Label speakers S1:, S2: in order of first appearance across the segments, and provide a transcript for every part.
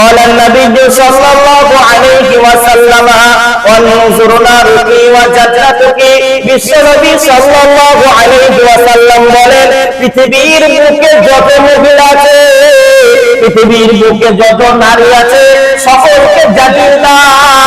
S1: قال النبي صلى الله عليه وسلم وانظرنا رقي وجنتك বিশ্বনবী সাল্লাল্লাহু আলাইহি ওয়াসাল্লাম বলেন পৃথিবীর বুকে যত মহিলা আছে পৃথিবীর বুকে যত নারী আছে সকলকে জানিয়ে দাও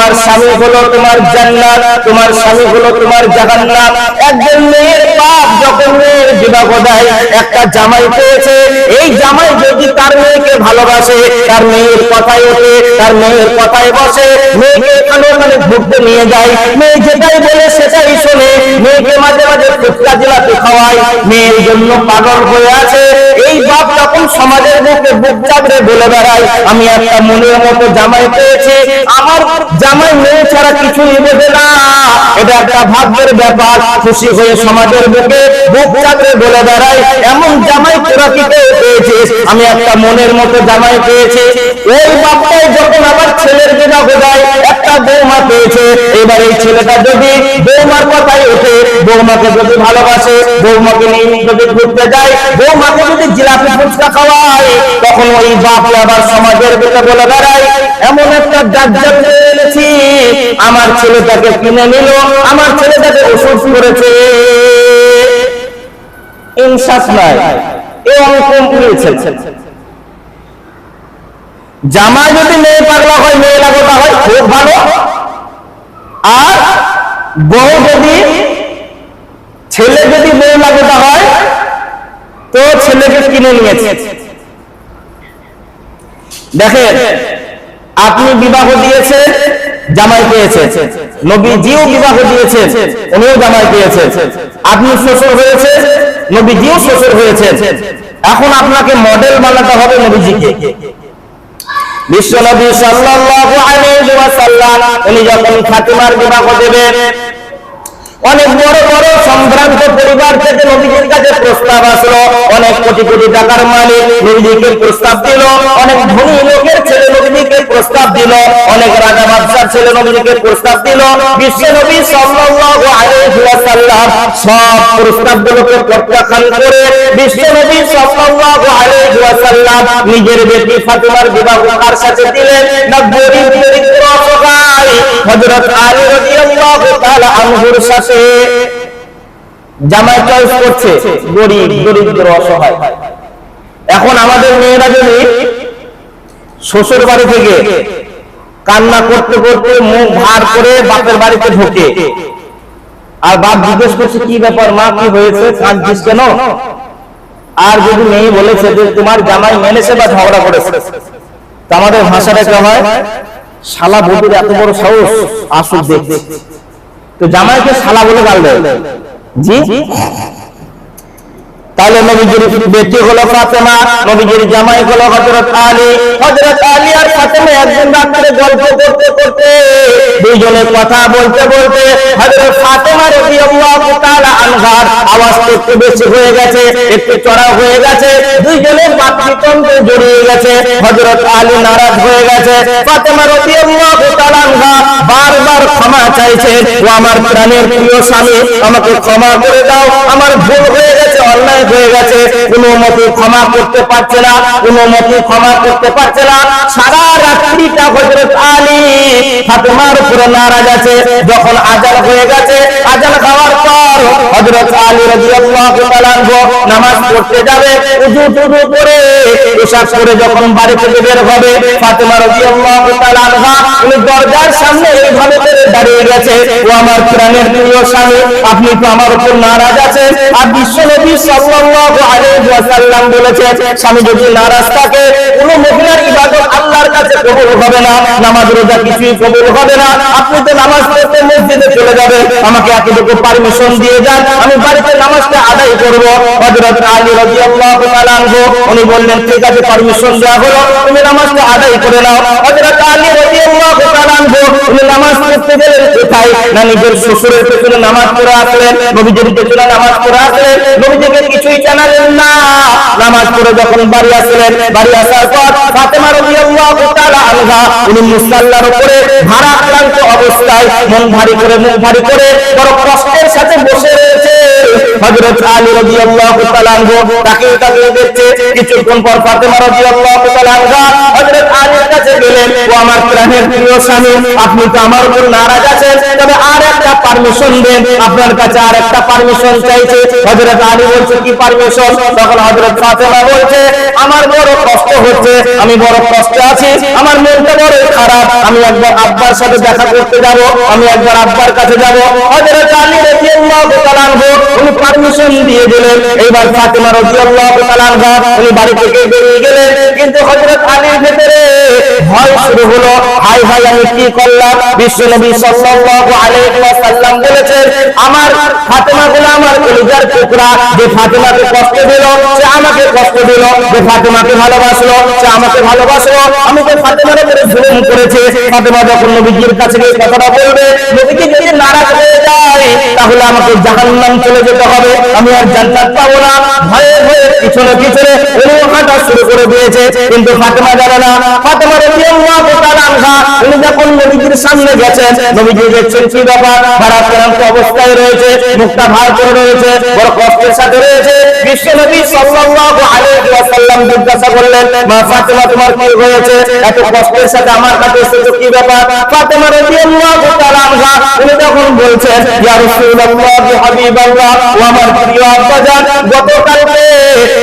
S1: তোমার স্বামী হলো তোমার জান্নাত, তোমার স্বামী হলো তোমার জাহান্নাম। একজন মেয়ের বাপ যখন মেয়ের বিবাহ দেয়, একটা জামাই পেয়েছে। এই জামাই যদি তার মেয়েকে ভালোবাসে, তার মেয়ের কথায় ওঠে, তার মেয়ের কথায় বসে, মেয়েকে এখানে ওখানে ঘুরতে নিয়ে যায়। মেয়ে যেটাই বলে সেটাই শোনে। মেয়েকে মাঝে মাঝে ফুচকা জেলাতে খাওয়ায়। মেয়ের জন্য পাগল হয়ে আছে। এই বাপ তখন সমাজের বুকে বুক চাপড়ে বলে বেড়ায়, আমি একটা মনের মতো জামাই পেয়েছি। আমার জামাই মেয়ে ছাড়া কিছুই বোঝে না। এটা একটা ভাগ্যের ব্যাপার। খুশি হয়ে সমাজের বুকে বুক চাপড়ে বলে বেড়ায়, এমন জামাই তোরা কি পেয়েছিস? আমি একটা মনের মতো জামাই পেয়েছি। ওই বাপটাই যখন আবার ছেলের বিবাহ দেয় একটা বৌমা পেয়েছে। এবার এই ছেলেটা যদি বৌমার কথাই ওঠে, বৌমাকে যদি ভালোবাসে, বৌমাকে নিয়ে যদি ঘুরতে যায়, বৌমাকে ফুচকা খাওয়ায়, তখন ওই বাপ আবার সমাজের বুকে বলে বেড়ায়, এমন একটা দাজ্জাল এনেছি, আমার ছেলেটাকে কিনে নিল, আমার ছেলেটাকে ওষুধ করেছে। ইনসাফ নাই, এ নিয়েছেন জামা যদি মেয়ে পাগলা হয়, মেয়ে লাগোটা হয়, খুব ভালো। আর বউ যদি, ছেলে যদি বউ লাগোটা হয় তো ছেলেকে কিনে নিয়েছে। দেখেন, আপনি বিবাহ দিয়েছে, জামাই পেয়েছে। নবীজিও বিবাহ দিয়েছে, উনিও জামাই পেয়েছে। আপনি শ্বশুর হয়েছে, নবীজিও শ্বশুর হয়েছে। এখন আপনাকে মডেল বানাতে হবে নবীজিকে। বিশ্বনবী সাল্লাল্লাহু আলাইহি ওয়াসাল্লাম, উনি যখন ফাতিমার বিবাহ দেবেন অনেক বড় বড় সম্ভ্রান্ত পরিবার থেকে নবীজির কাছে প্রস্তাব আসলো। অনেক কোটি কোটি টাকার মালিক নবীজিকে প্রস্তাব দিল। অনেক ধনী লোকের ছেলে নবীজিকে প্রস্তাব দিল। অনেক রাজা বাদশার ছেলে নবীজিকে প্রস্তাব দিল। বিশ্ব নবী সাল্লাল্লাহু আলাইহি ওয়াসাল্লাম সব প্রস্তাবগুলোকে প্রত্যাখ্যান করে বিশ্ব নবী সাল্লাল্লাহু আলাইহি ওয়াসাল্লাম নিজের বেটি ফাতিমার বিবাহ কার সাথে দিলেন। না গরিব দরিদ্র অসহায় হযরত আলী রাদিয়াল্লাহু তাআলা আনহুর সাথে জামাই চয়েস করছে, গরিব অসহায়। এখন আমাদের মেয়েরা যদি শ্বশুর বাড়ি থেকে কান্না করতে করতে মুখ ভার করে বাপের বাড়িতে ঢোকে, আর বাপ জিজ্ঞেস করছে, কি ব্যাপার মা, কি হয়েছে? কাঁদছিস কেন? আর যদি মেয়ে বলেছে যে, তোমার জামাই মেনেছে বা ঝগড়া করেছে? আমাদের ভাষাটা হয়? শালা বধুর এত বড় সাহস, আসুক দেখছে। তো জামাইকে শালা বলে গাল দেয়। জি? তাহলে নবীজির বেটি হলো ফাতেমা, নবীজির জামাই হলো হযরত আলী। হযরত আলী আর ফাতেমা একদিন রাত্রে গল্প করতে করতে দুইজনে কথা বলতে বলতে হযরত ফাতেমা রাদিয়াল্লাহু তাআলা আনহার আওয়াজ একটু বেশি হয়ে গেছে, একটু চড়া হয়ে গেছে, দুইজনে মাতৃতন্ত্রে জড়িয়ে গেছে, হযরত আলী নারাজ হয়ে গেছে, ফাতেমা রাদিয়াল্লাহু তাআলা আনহা বারবার ক্ষমা চাইছে ও আমার প্রাণের প্রিয় স্বামী, আমাকে ক্ষমা করে দাও, আমার ভুল হয়ে গেছে অন্যায় হয়ে গেছে, কোনো মতে ক্ষমা করতে পারছে না, কোনো মতে ক্ষমা করতে পারছে না। সারা রাত্রিটা হযরত আলী ফাতেমার উপরে নারাজ আছে। যখন আজান হয়ে গেছে, আজান খাওয়ার পর হযরত আলী আনহু নামাজ পড়তে যাবে উযু টুযু করে পেশাব করে যখন বাড়ি থেকে বের হবে, ফাতেমা রাদিয়াল্লাহু তাআলা উনি দরজার সামনে এইভাবে করে দাঁড়িয়ে গেছে, ও আমার প্রাণের প্রিয় স্বামী, আপনি তো আমার উপর নারাজ আছেন, আর বিশ্বনবী সাল্লাল্লাহু আলাইহি ওয়াসাল্লাম বলেছে, স্বামী যদি নারাজ থাকে কোনো মহিলার ইবাদত আল্লাহর কাছে কবুল হবে না, নামাজ রোজা কিছুই কবুল হবে না, আপনি তো নামাজ পড়তে মসজিদে চলে আমাকে এতটুকু পারমিশন দিয়ে যান, আমি বাড়িতে আদায় করব। হযরত আলী রাদিয়াল্লাহু তাআলা উনি বললেন, ঠিক আছে পারমিশন দেওয়া হলো, তুমি আদায় করে নাও। হযরত আলী রাদিয়াল্লাহু তাআলা উনি নামাজ পড়তে গেলেন কোথায়? না নিজের শ্বশুরের পেছনে নামাজ পড়ে আসলেন, নবীজির পেছনে নামাজ পড়ে আসলেন, নবীজিকে কিছুই জানালেন না। নামাজ পড়ে যখন বাড়ি আসলেন, বাড়ি আসার পর ফাতেমা রাদিয়াল্লাহু তাআলা উনি মুসাল্লার উপরে ভারাক্রান্ত অবস্থায় মন ভারী করে, মুখ ভারী করে বড় কষ্টের সাথে বসে রয়েছে। আমার প্রাণের প্রিয় স্বামী, আপনি তো আমার উপর নারাজ আছেন পারমিশন দেন। আপনার কাছে আর একটা পারমিশন চাইছে। হযরত আলী বলছে, কি পারমিশন তখন হযরত ফাতেমা বলছে, আমার বড় কষ্ট হচ্ছে, আমি বড় কষ্টে আছি, আমার মনটা বড় খারাপ, আমি একবার আব্বার সাথে দেখা করতে যাব, আমি একবার আব্বার কাছে যাব। হযরত আলী রাদিয়াল্লাহু তাআলা উনি পারমিশন দিয়ে দিলেন। এইবার ফাতেমা রাদিয়াল্লাহু তাআলা উনি বাড়ি থেকে বেরিয়ে গেলেন, কিন্তু হযরত আলীর ভেতরে ভয় শুরু হলো। হাই হাই, আমি কি করলাম? বিশ্বনবী সাল্লাল্লাহু আলাইহি ওয়াসাল্লাম বলেছেন, আমার ফাতেমা গুলো আমার কলিজার টুকরা যে ফাতেমাকে কষ্ট দিল, সে আমাকে কষ্ট দিল। যে ফাতেমাকে ভালোবাসলো, সে আমাকে ভালোবাসলো। আমি ফাতেমার উপরে জুলুম ফাতেমা যখন কাছে গিয়ে কথাটা বলবে, নবীজি যদি নারাজ হয়ে তাহলে আমাকে জাহান্নাম চলে যেতে হবে। আমি আর জান্নাত পাবো না। ভয়ে ভয়ে পিছনে পিছনে ওই শুরু করে দিয়েছে। কিন্তু ফাতেমা জানে না। ফাতেমা রাদিয়াল্লাহু তাআলা আনহা উনি যখন নবীজির সামনে গেছেন নবীজি দেখছেন কি ব্যাপার? ভারাক্রান্ত অবস্থায় রয়েছে ভার করে রয়েছে বড় কষ্টের সাথে রয়েছে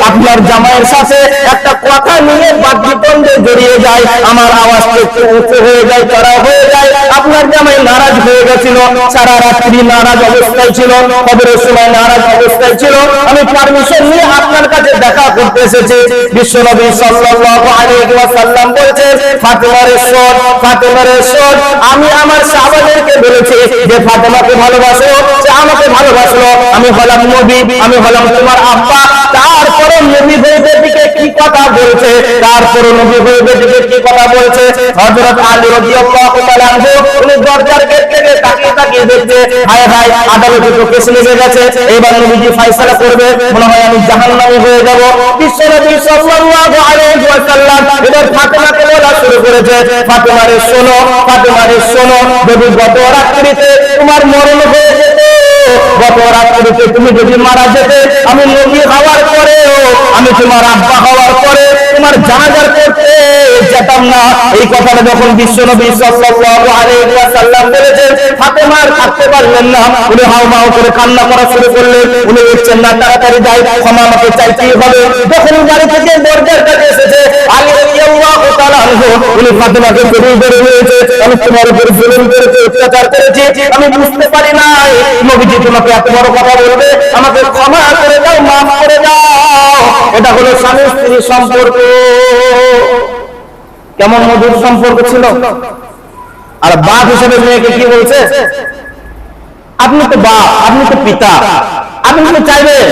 S1: আপনার জামাইয়ের সাথে একটা কথা নিয়ে বাদ্যিতন্ডে জড়িয়ে যায়। আমার আওয়াজটা একটু উঁচু হয়ে যায়। আপনার ছিল ছিল। আমি আমি আমার সাহাবাদেরকে বলেছি যে ফাতেমাকে ভালোবাসো, সে আমাকে ভালোবাসলো। আমি হলাম নবী, আমি হলাম তোমার আব্বা তারপরে নবী হয়ে কথা বলছে। তারপরে নবী হয়ে দিকে কি কথা বলছে? হযরত আলী রাদিয়াল্লাহু তাআলা উনি দরজার গেট থেকে তাকিয়ে তাকিয়ে দেখছে, হায় হায় আদালতে তো কেস লেগে গেছে। এবার নবীজি ফয়সালা করবে, মনে হয় আমি জাহান্নামী হয়ে যাব। বিশ্ব নবী সাল্লাল্লাহু আলাইহি এবার বলা শুরু করেছে শোনো শোনো গত তোমার মরণ হয়ে গত তুমি যদি মারা যেতে, আমি নবী হওয়ার পরেও, আমি তোমার আব্বা হওয়ার পরে তোমার জানাজার যেতাম না। এই কথাটা যখন বিশ্ব নবী আলাইহি ওয়াসাল্লাম বলেছেন ফাতেমা থাকতে পারলেন না। উনি হাও মাও করে কান্না করা শুরু করলেন। উনি উঠছেন না, তাড়াতাড়ি যাই, ক্ষমা আমাকে চাইতেই হবে। যখন গাড়ি থেকে দরজার কাছে এসেছে, আলী ধরে আমি তোমার আমি বুঝতে পারি কথা এটা হলো স্বামী স্ত্রী সম্পর্ক। কেমন মধুর সম্পর্ক ছিল? আর বাপ হিসেবে মেয়েকে কি বলছে? আপনি তো বাপ, আপনি তো পিতা। আপনি তো চাইবেন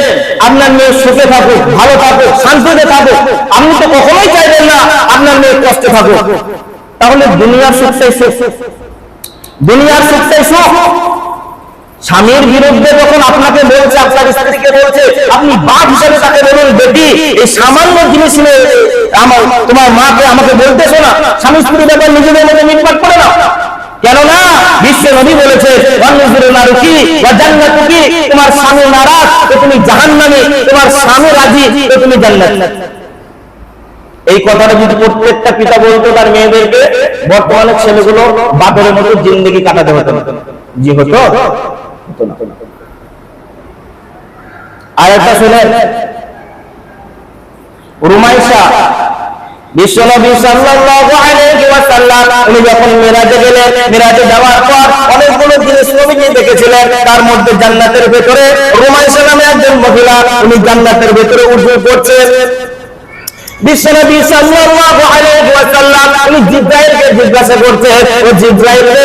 S1: আপনার মেয়ে সুখে থাকুক, ভালো থাকুক, শান্তিতে থাকুক। আপনি তো কখনোই চাইবেন না আপনার মেয়ে কষ্টে থাকুক। তাহলে দুনিয়ার সুখটাই সুখ। দুনিয়ার সুখটাই সুখ। স্বামীর বিরুদ্ধে যখন আপনাকে বলছে, আপনার স্ত্রীকে বলছে, আপনি বাপ হিসেবে তাকে বলুন, বেটি, এই সামান্য জিনিস আমার, তোমার মাকে আমাকে বলতেছো না, স্বামী স্ত্রী ব্যাপার নিজেদের মধ্যে মিটমাট করে না কেননা বিশ্ব নবী বলেছে তোমার স্বামী নারাজ, তো তুমি জাহান্নামী, তোমার স্বামী রাজি, তো তুমি জান্নাত। এই কথাটা যদি প্রত্যেকটা পিতা বলতো তার মেয়েদেরকে, বর্তমানে ছেলেগুলো বাপের মতো জিন্দগি কাটাতে হতো। জি হতো? হতো না। আর একটা শুনেন রুমাইশা। বিশ্বনবী সাল্লাল্লাহু আলাইহি ওয়াসাল্লাম উনি যখন মিরাজে গেলেন মিরাজে যাওয়ার পর অনেকগুলো জিনিস নবীজি দেখেছিলেন। তার মধ্যে জান্নাতের ভেতরে রুমাইশা নামে একজন মহিলা উনি জান্নাতের ভেতরে উঠে পড়ছেন বিশ্বনবী সাল্লাল্লাহু আলাইহি ওয়াসাল্লাম উনি জিব্রাইলকে জিজ্ঞাসা করছেন ও জিব্রাইল রে এই